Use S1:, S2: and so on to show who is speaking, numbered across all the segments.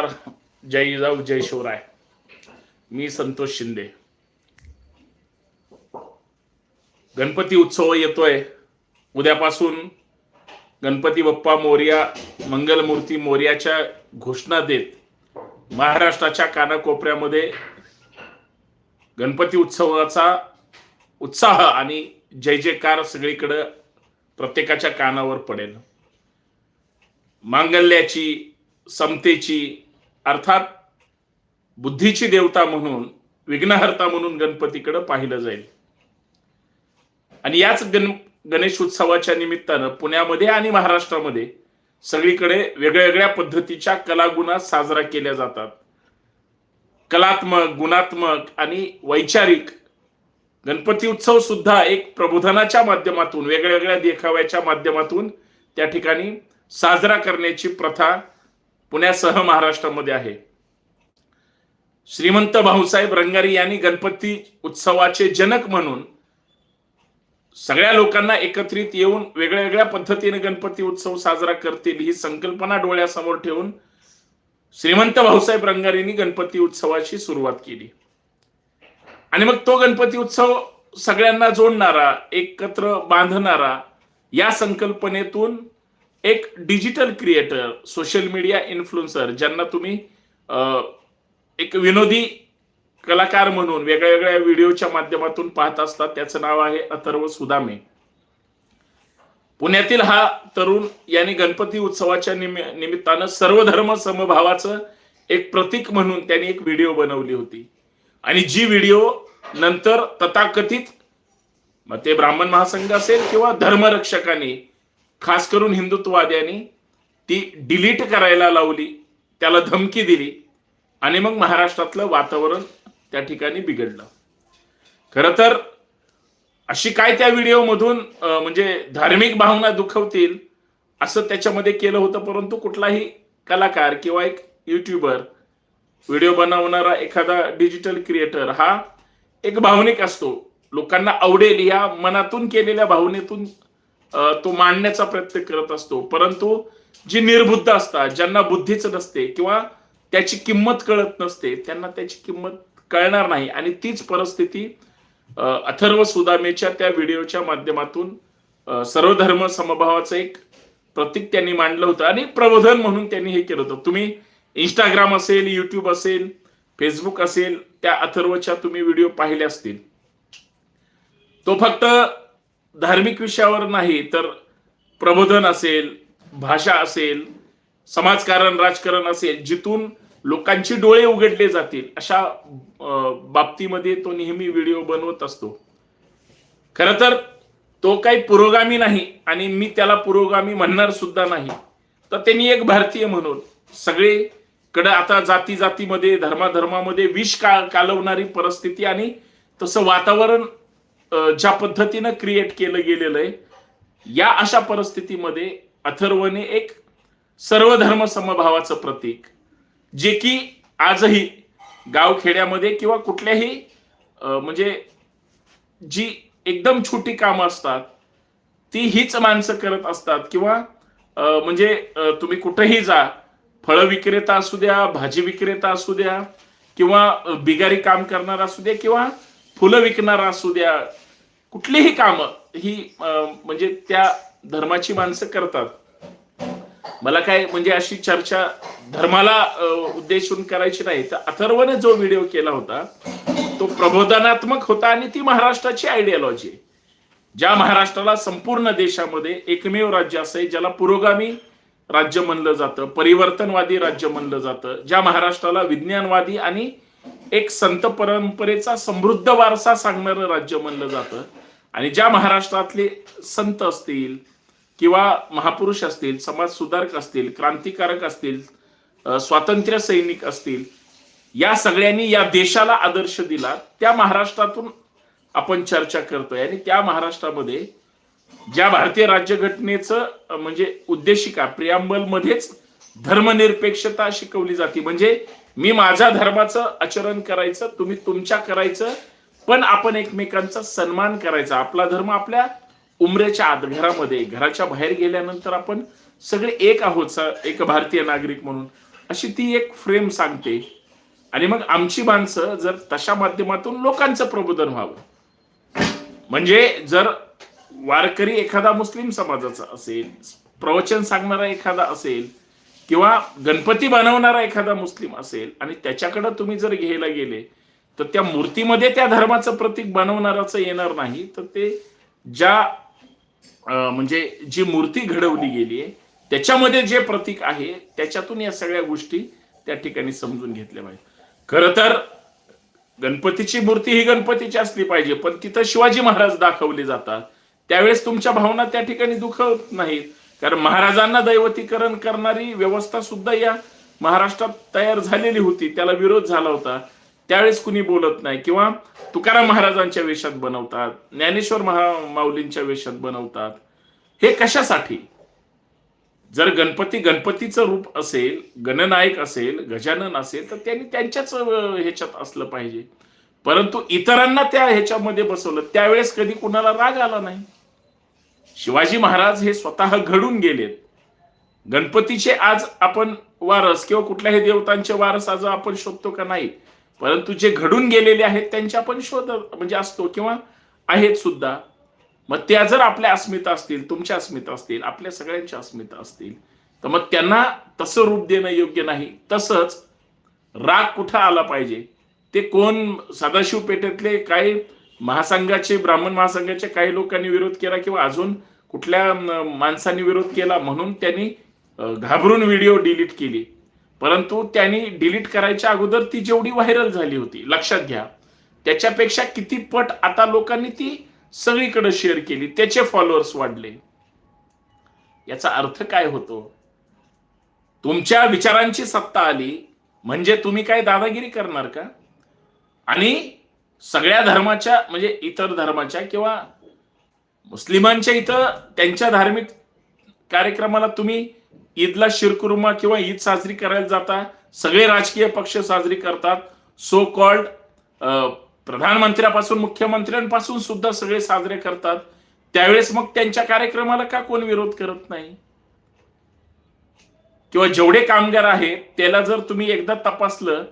S1: जय जिजाऊ जय शिवराय. मी संतोष शिंदे. गणपती उत्सव येतोय. उद्यापासून गणपती बाप्पा मोर्या मंगलमूर्ती मोर्याच्या घोषणा देत महाराष्ट्राच्या कानाकोपऱ्यामध्ये गणपती उत्सवाचा उत्साह आणि जय जयकार सगळीकडं प्रत्येकाच्या कानावर पडेल. मांगल्याची समतेची अर्थात बुद्धीची देवता म्हणून विघ्नहर्ता म्हणून गणपतीकडे पाहिलं जाईल. आणि याच गण गणेश उत्सवाच्या निमित्तानं पुण्यामध्ये आणि महाराष्ट्रामध्ये सगळीकडे वेगळ्या पद्धतीच्या कलागुणा साजरा केल्या जातात. कलात्मक गुणात्मक आणि वैचारिक गणपती उत्सव सुद्धा एक प्रबोधनाच्या माध्यमातून वेगळ्या वेगळ्या देखाव्याच्या माध्यमातून त्या ठिकाणी साजरा करण्याची प्रथा पुण्यासह महाराष्ट्रामध्ये आहे. श्रीमंत भाऊसाहेब रंगारी यांनी गणपती उत्सवाचे जनक म्हणून सगळ्या लोकांना एकत्रित येऊन वेगळ्या वेगळ्या पद्धतीने गणपती उत्सव साजरा करतील ही संकल्पना डोळ्यासमोर ठेवून श्रीमंत भाऊसाहेब रंगारींनी गणपती उत्सवाची सुरुवात केली. आणि मग तो गणपती उत्सव सगळ्यांना जोडणारा एकत्र बांधणारा या संकल्पनेतून एक digital creator social media influencer ज्यांना तुम्ही एक विनोदी कलाकार म्हणून वेगळ्या वेगळ्या व्हिडिओच्या माध्यमातून पाहत असतात. त्याचं नाव आहे अथर्व सुदामे. पुण्यातील हा तरुण यांनी गणपती उत्सवाच्या निमि- निमित्तानं सर्वधर्म समभावाचं एक प्रतीक म्हणून त्यांनी एक व्हिडिओ बनवली होती. आणि जी व्हिडिओ नंतर तथाकथित मग ते ब्राह्मण महासंघ असेल किंवा धर्मरक्षकांनी खास करून हिंदुत्ववाद्यांनी ती डिलीट करायला लावली त्याला धमकी दिली आणि मग महाराष्ट्रातलं वातावरण त्या ठिकाणी बिघडलं. खर तर अशी काय त्या व्हिडिओमधून म्हणजे धार्मिक भावना दुखवतील असं त्याच्यामध्ये केलं होतं परंतु कुठलाही कलाकार किंवा एक युट्यूबर व्हिडिओ बनवणारा एखादा डिजिटल क्रिएटर हा एक भावनिक असतो. लोकांना आवडेल या मनातून केलेल्या भावनेतून तो मांडण्याचा प्रयत्न करत असतो. परंतु जी निर्बुद्ध असतात ज्यांना बुद्धीच नसते किंवा त्याची किंमत कळत नसते त्यांना त्याची किंमत कळणार नाही. आणि तीच परिस्थिती अथर्व सुदामेच्या त्या व्हिडिओच्या माध्यमातून सर्वधर्म समभावाचं एक प्रतीक त्यांनी मांडलं होतं. आणि प्रबोधन म्हणून त्यांनी हे केलं होतं. तुम्ही इंस्टाग्राम असेल युट्यूब असेल फेसबुक असेल त्या अथर्वच्या तुम्ही व्हिडिओ पाहिले असतील. तो फक्त धार्मिक विषयावर नाही तर प्रबोधन असेल भाषा असेल समाजकारण राजकारण असेल जिथून लोकांची डोळे उघडले जातील अशा बाबतीमध्ये तो नेहमी व्हिडिओ बनवत असतो. खर तर तो काही पुरोगामी नाही आणि मी त्याला पुरोगामी म्हणणार सुद्धा नाही. तर त्यांनी एक भारतीय म्हणून सगळीकडे आता जाती जातीमध्ये धर्माधर्मामध्ये विष का कालवणारी परिस्थिती आणि तसं वातावरण ज्या पद्धतीनं क्रिएट केलं गेलेलं आहे या अशा परिस्थितीमध्ये अथर्वने एक सर्वधर्म समभावाचं प्रतीक जे की आजही गावखेड्यामध्ये किंवा कुठल्याही म्हणजे जी एकदम छोटी कामं असतात ती हीच माणसं करत असतात किंवा म्हणजे तुम्ही कुठेही जा फळ विक्रेता असू द्या भाजी विक्रेता असू द्या किंवा बिगारी काम करणारा असू द्या किंवा फुलं विकणारा असू द्या कुठलीही कामं ही म्हणजे त्या धर्माची माणसं करतात. मला काय म्हणजे अशी चर्चा धर्माला उद्देशून करायची नाही. तर अथर्वने जो व्हिडिओ केला होता तो प्रबोधनात्मक होता आणि ती महाराष्ट्राची आयडियॉलॉजी आहे. ज्या महाराष्ट्राला संपूर्ण देशामध्ये एकमेव राज्य असं ज्याला पुरोगामी राज्य म्हणलं जातं परिवर्तनवादी राज्य म्हणलं जातं ज्या महाराष्ट्राला विज्ञानवादी आणि एक संत परंपरेचा समृद्ध वारसा सांगणारं राज्य म्हणलं जातं आणि ज्या महाराष्ट्रातले संत असतील किंवा महापुरुष असतील समाज सुधारक असतील क्रांतिकारक असतील स्वातंत्र्य सैनिक असतील या सगळ्यांनी या देशाला आदर्श दिला त्या महाराष्ट्रातून आपण चर्चा करतोय. आणि त्या महाराष्ट्रामध्ये ज्या भारतीय राज्यघटनेचं म्हणजे उद्देशिका प्रियांबल मध्येच धर्मनिरपेक्षता शिकवली जाते. म्हणजे मी माझ्या धर्माचं आचरण करायचं तुम्ही तुमच्या करायचं पण आपण एकमेकांचा सन्मान करायचा. आपला धर्म आपल्या उमरेच्या आत घरामध्ये. घराच्या बाहेर गेल्यानंतर आपण सगळे एक आहोत स- एक भारतीय नागरिक म्हणून. अशी ती एक फ्रेम सांगते. आणि मग आमची माणसं जर तशा माध्यमातून लोकांचं प्रबोधन व्हावं. म्हणजे जर वारकरी एखादा मुस्लिम समाजाचा असेल प्रवचन सांगणारा एखादा असेल किंवा गणपती बनवणारा एखादा मुस्लिम असेल आणि त्याच्याकडे तुम्ही जर घ्यायला गेले तर त्या मूर्तीमध्ये त्या धर्माचं प्रतीक बनवणाराचं येणार नाही. तर ते ज्या म्हणजे जी मूर्ती घडवली गेली आहे त्याच्यामध्ये जे प्रतीक आहे त्याच्यातून या सगळ्या गोष्टी त्या ठिकाणी समजून घेतल्या पाहिजे. खर तर गणपतीची मूर्ती ही गणपतीची असली पाहिजे पण तिथं शिवाजी महाराज दाखवले जातात. त्यावेळेस तुमच्या भावना त्या ठिकाणी दुखवत नाहीत. कारण महाराजांना दैवतीकरण करणारी व्यवस्था सुद्धा या महाराष्ट्रात तयार झालेली होती त्याला विरोध झाला होता. त्यावेळेस कुणी बोलत नाही. किंवा तुकाराम महाराजांच्या वेशात बनवतात ज्ञानेश्वर महा माऊलींच्या वेशात बनवतात. हे कशासाठी? जर गणपती गणपतीचं रूप असेल गणनायक असेल गजानन असेल तर त्यांनी त्यांच्याच ह्याच्यात असलं पाहिजे. परंतु इतरांना त्या ह्याच्यामध्ये बसवलं त्यावेळेस कधी कुणाला राग आला नाही. शिवाजी महाराज हे स्वतः घडून गेलेत. गणपतीचे आज आपण वारस किंवा कुठल्याही देवतांचे वारस आज आपण शोधतो का नाही? परंतु जे घडून गेलेले आहेत त्यांच्या आपण शोध म्हणजे असतो किंवा आहेत सुद्धा. मग त्या जर आपल्या अस्मिता असतील तुमच्या अस्मिता असतील आपल्या सगळ्यांच्या अस्मिता असतील तर मग त्यांना तसं रूप देणं योग्य नाही. तसंच राग कुठं आला पाहिजे? ते कोण सदाशिव पेठेतले काही महासंघाचे ब्राह्मण महासंघाचे काही लोकांनी विरोध केला किंवा अजून कुठल्या माणसांनी विरोध केला म्हणून त्यांनी घाबरून व्हिडिओ डिलीट केली. परंतु त्यांनी डिलीट करायच्या अगोदर ती जेवढी व्हायरल झाली होती लक्षात घ्या. त्याच्यापेक्षा किती पट आता लोकांनी ती सगळीकडे शेअर केली त्याचे फॉलोअर्स वाढले. याचा अर्थ काय होतो? तुमच्या विचारांची सत्ता आली म्हणजे तुम्ही काय दादागिरी करणार का? आणि सगळ्या धर्माच्या म्हणजे इतर धर्माच्या किंवा मुस्लिमांच्या इथं त्यांच्या धार्मिक कार्यक्रमाला तुम्ही ईदला शिरकुर्मा किंवा ईद साजरी करायला जाता. सगळे राजकीय पक्ष साजरी करतात. सो कॉल्ड प्रधानमंत्र्यापासून मुख्यमंत्र्यांपासून सुद्धा सगळे साजरे करतात. त्यावेळेस मग त्यांच्या कार्यक्रमाला का कोण विरोध करत नाही? किंवा जेवढे कामगार आहेत त्याला जर तुम्ही एकदा तपासलं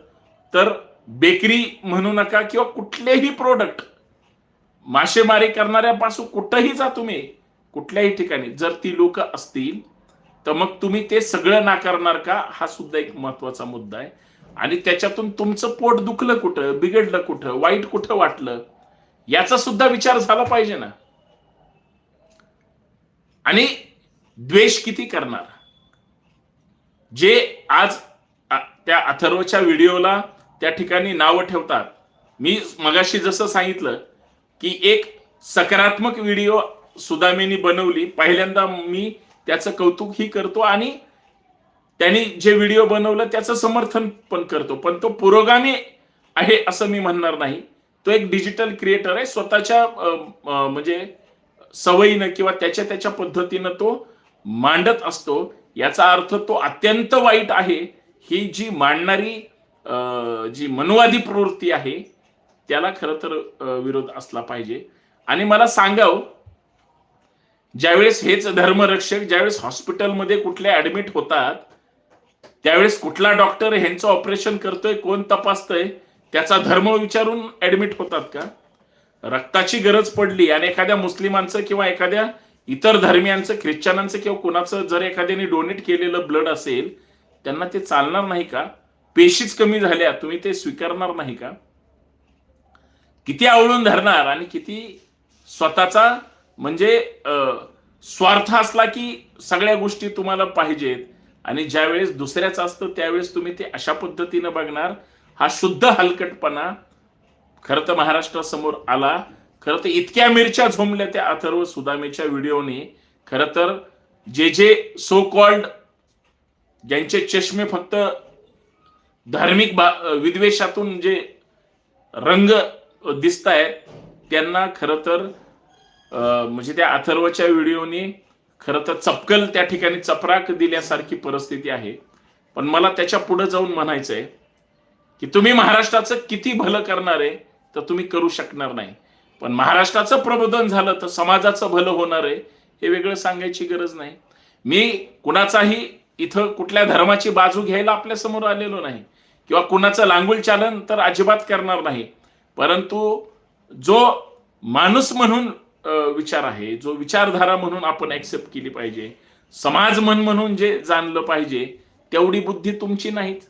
S1: तर बेकरी म्हणू नका किंवा कुठलेही प्रोडक्ट मासेमारी करणाऱ्यापासून कुठंही जा तुम्ही. कुठल्याही ठिकाणी. जर ती लोक असतील तर मग तुम्ही ते सगळं नाकारणार का? हा सुद्धा एक महत्त्वाचा मुद्दा आहे. आणि त्याच्यातून तुमचं पोट दुखलं कुठं? बिघडलं कुठं? वाईट कुठं वाटलं? याचा सुद्धा विचार झाला पाहिजे ना. आणि द्वेष किती करणार? जे आज त्या अथर्वच्या व्हिडिओला त्या ठिकाणी नावं ठेवतात. मी मगाशी जसं सांगितलं की एक सकारात्मक व्हिडिओ सुदामेनी बनवली. पहिल्यांदा मी त्याचं कौतुकही करतो आणि त्यांनी जे व्हिडिओ बनवलं त्याचं समर्थन पण करतो. पण तो पुरोगामी आहे असं मी म्हणणार नाही. तो एक डिजिटल क्रिएटर आहे. स्वतःच्या म्हणजे सवयीनं किंवा त्याच्या त्याच्या पद्धतीनं तो मांडत असतो. याचा अर्थ तो अत्यंत वाईट आहे. ही जी मांडणारी जी मनवादी प्रवृत्ती आहे त्याला खरं तर विरोध असला पाहिजे. आणि मला सांगावं ज्यावेळेस हेच धर्मरक्षक ज्यावेळेस हॉस्पिटलमध्ये कुठले ऍडमिट होतात त्यावेळेस कुठला डॉक्टर ह्यांचं ऑपरेशन करतोय कोण तपासतोय त्याचा धर्म विचारून ऍडमिट होतात का? रक्ताची गरज पडली आणि एखाद्या मुस्लिमांचं किंवा एखाद्या इतर धर्मियांचं ख्रिश्चनांचं किंवा कोणाचं जर एखाद्याने डोनेट केलेलं ब्लड असेल त्यांना ते चालणार नाही का? पेशीच कमी झाल्या तुम्ही ते स्वीकारणार नाही का? किती आवळून धरणार आणि किती स्वतःचा म्हणजे स्वार्थ असला की सगळ्या गोष्टी तुम्हाला पाहिजेत आणि ज्यावेळेस दुसऱ्याच असतं त्यावेळेस तुम्ही ते अशा पद्धतीनं बघणार. हा शुद्ध हलकटपणा खरं तर महाराष्ट्रासमोर आला. खरं तर इतक्या मिरच्या झोंबल्या त्या अथर्व सुदामेच्या व्हिडिओने. खरं तर जे जे सो कॉल्ड ज्यांचे चष्मे फक्त धार्मिक बा- विद्वेषातून जे रंग दिसत आहेत त्यांना खरं तर म्हणजे त्या अथर्वच्या व्हिडिओनी खरं तर चपकल त्या ठिकाणी चपराक दिल्यासारखी परिस्थिती आहे. पण मला त्याच्या पुढे जाऊन म्हणायचं आहे की तुम्ही महाराष्ट्राचं किती भलं करणार आहे तर तुम्ही करू शकणार नाही. पण महाराष्ट्राचं प्रबोधन झालं तर समाजाचं भलं होणार आहे हे वेगळं सांगायची गरज नाही. मी कुणाचाही इथं कुठल्या धर्माची बाजू घ्यायला आपल्यासमोर आलेलो नाही. किंवा कुणाचं लांगुल चालन तर अजिबात करणार नाही. परंतु जो माणूस म्हणून विचार आहे. जो विचारधारा म्हणून आपण ऍक्सेप्ट केली पाहिजे. समाज मन म्हणून जे जाणलं पाहिजे तेवढी बुद्धी तुमची नाहीत.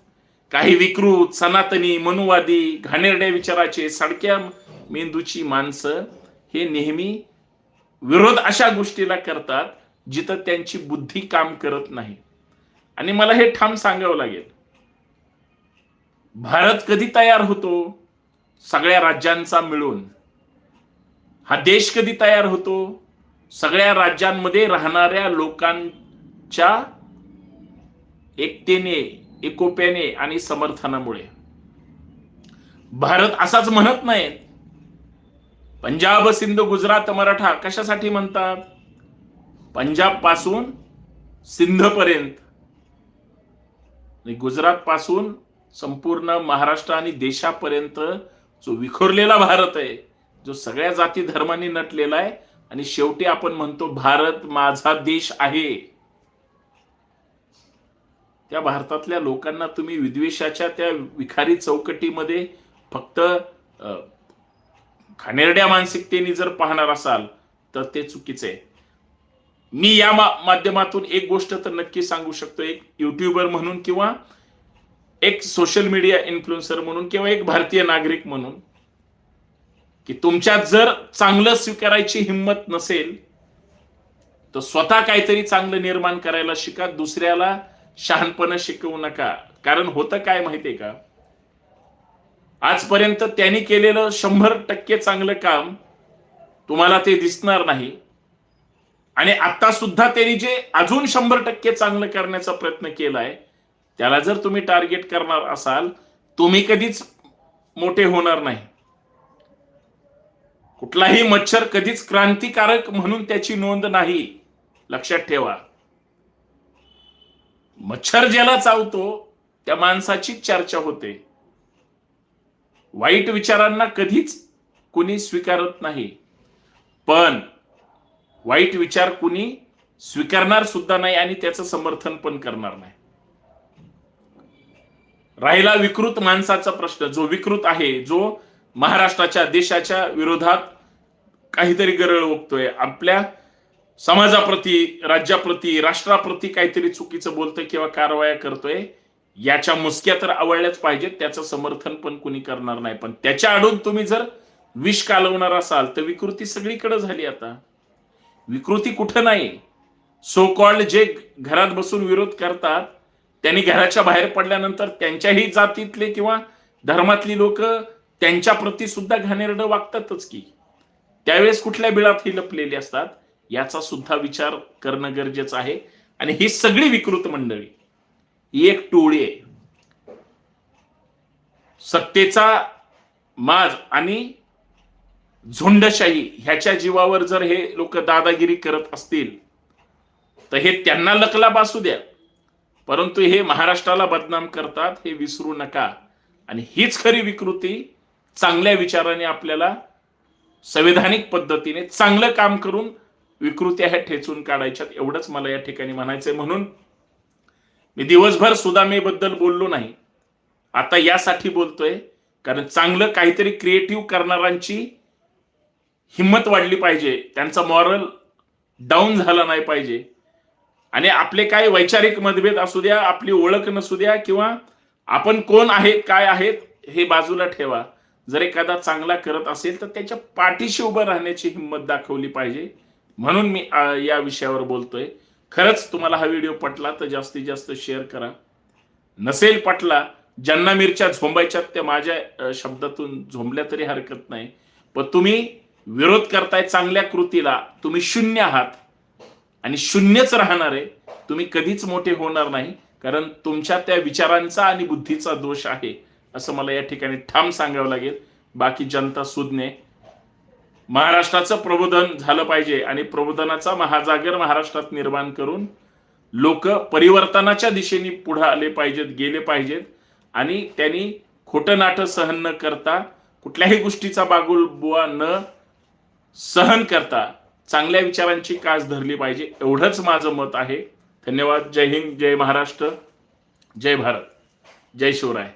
S1: काही विकृत सनातनी मनुवादी घाणेरड्या विचाराचे सडक्या मेंदूची माणसं हे नेहमी विरोध अशा गोष्टीला करतात जिथं त्यांची बुद्धी काम करत नाही. आणि मला हे ठाम सांगावं लागेल. भारत कधी तयार होतो? सगळ्या राज्यांचा मिळून. हा देश कधी तयार होतो? सगळ्या राज्यांमध्ये राहणाऱ्या लोकांच्या एकतेने एकोप्याने आणि समर्थनामुळे. भारत असाच म्हणत नाही पंजाब सिंध गुजरात मराठा कशासाठी म्हणतात? पंजाबपासून सिंध पर्यंत गुजरात पासून संपूर्ण महाराष्ट्र आणि देशापर्यंत जो विखुरलेला भारत आहे जो सगळ्या जाती धर्मांनी नटलेला आहे आणि शेवटी आपण म्हणतो भारत माझा देश आहे. त्या भारतातल्या लोकांना तुम्ही विद्वेषाच्या त्या विखारी चौकटीमध्ये फक्त खानेरड्या मानसिकतेने जर पाहणार असाल तर ते चुकीचं आहे. मी या माध्यमातून एक गोष्ट तर नक्की सांगू शकतो एक युट्यूबर म्हणून किंवा एक सोशल मीडिया इन्फ्लुएन्सर म्हणून किंवा एक भारतीय नागरिक म्हणून की तुमच्यात जर चांगलं स्वीकारायची हिंमत नसेल तर स्वतः काहीतरी चांगलं निर्माण करायला शिका दुसऱ्याला शहाणपणं शिकवू नका. कारण होतं काय माहितीये का? आजपर्यंत त्यांनी केलेलं शंभर टक्के चांगलं काम तुम्हाला ते दिसणार नाही. आणि आता सुद्धा त्यांनी जे अजून शंभर टक्के चांगलं करण्याचा प्रयत्न केलाय त्याला जर तुम्ही टार्गेट करणार असाल तुम्ही कधीच मोठे होणार नाही. कुठलाही मच्छर कधीच क्रांतिकारक म्हणून त्याची नोंद नाही. लक्षात ठेवा. मच्छर ज्याला चावतो त्या माणसाची चर्चा होते. वाईट विचारांना कधीच कुणी स्वीकारत नाही. पण वाईट विचार कुणी स्वीकारणार सुद्धा नाही आणि त्याचं समर्थन पण करणार नाही. राहिला विकृत माणसाचा प्रश्न जो विकृत आहे जो महाराष्ट्राच्या देशाच्या विरोधात काहीतरी गरळ ओकतोय आपल्या समाजाप्रती राज्याप्रती राष्ट्राप्रती काहीतरी चुकीचं बोलतोय किंवा कारवाया करतोय याच्या मुसक्या तर आवडल्याच पाहिजेत त्याचं समर्थन पण कुणी करणार नाही. पण त्याच्या आडून तुम्ही जर विष कालवणार असाल तर विकृती सगळीकडे झाली आता. विकृती कुठं नाही सो कॉल्ड जे घरात बसून विरोध करतात त्यांनी घराच्या बाहेर पडल्यानंतर त्यांच्याही जातीतले किंवा धर्मातली लोक त्यांच्या प्रती सुद्धा घाणेरडं वागतातच की. त्यावेळेस कुठल्या बिळात ही लपलेली असतात याचा सुद्धा विचार करणं गरजेचं आहे. आणि ही सगळी विकृत मंडळी ही एक टोळी आहे. सत्तेचा माज आणि झुंडशाही ह्याच्या जीवावर जर हे लोक दादागिरी करत असतील तर हे त्यांना लकला बासू द्या. परंतु हे महाराष्ट्राला बदनाम करतात हे विसरू नका. आणि हीच खरी विकृती चांगल्या विचाराने आपल्याला संविधानिक पद्धतीने चांगलं काम करून विकृत्या ह्या ठेचून काढायच्यात एवढंच मला या ठिकाणी म्हणायचंय. म्हणून मी दिवसभर सुदामेबद्दल बोललो नाही. आता यासाठी बोलतोय कारण चांगलं काहीतरी क्रिएटिव्ह करणाऱ्यांची हिंमत वाढली पाहिजे. त्यांचा मॉरल डाऊन झाला नाही पाहिजे. आणि आपले काय वैचारिक मतभेद असू द्या आपली ओळख नसू द्या किंवा आपण कोण आहे काय आहेत हे बाजूला ठेवा. जर एखादा चांगला करत असेल तर त्याच्या पाठीशी उभं राहण्याची हिंमत दाखवली पाहिजे. म्हणून मी या विषयावर बोलतोय. खरंच तुम्हाला हा व्हिडिओ पटला तर जास्तीत जास्त शेअर करा. नसेल पटला ज्यांना मिरच्या झोंबायच्यात त्या माझ्या शब्दातून झोंबल्या तरी हरकत नाही. पण तुम्ही विरोध करताय चांगल्या कृतीला तुम्ही शून्य आहात. आणि शून्यच राहणार आहे. तुम्ही कधीच मोठे होणार नाही. कारण तुमच्या त्या विचारांचा आणि बुद्धीचा दोष आहे. असं मला या ठिकाणी ठाम सांगावं लागेल. बाकी जनता सुज्ञे. महाराष्ट्राचं प्रबोधन झालं पाहिजे आणि प्रबोधनाचा महाजागर महाराष्ट्रात निर्माण करून लोक परिवर्तनाच्या दिशेने पुढे आले पाहिजेत गेले पाहिजेत. आणि त्यांनी खोटं नाटं सहन न करता कुठल्याही गोष्टीचा बागुल बुवा न सहन करता चांगल्या विचारांची कास धरली पाहिजे एवढंच माझं मत आहे. धन्यवाद. जय हिंद जय महाराष्ट्र जय भारत. जय शिवराय.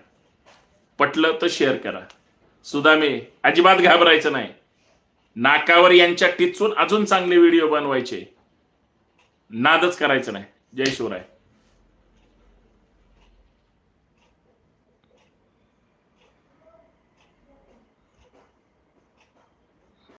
S1: पटलं तर शेअर करा. सुदामे अजिबात घाबरायचं नाही. नाकावर यांच्या टिचून अजून चांगले व्हिडिओ बनवायचे. नादच करायचं नाही. जय शिवराय.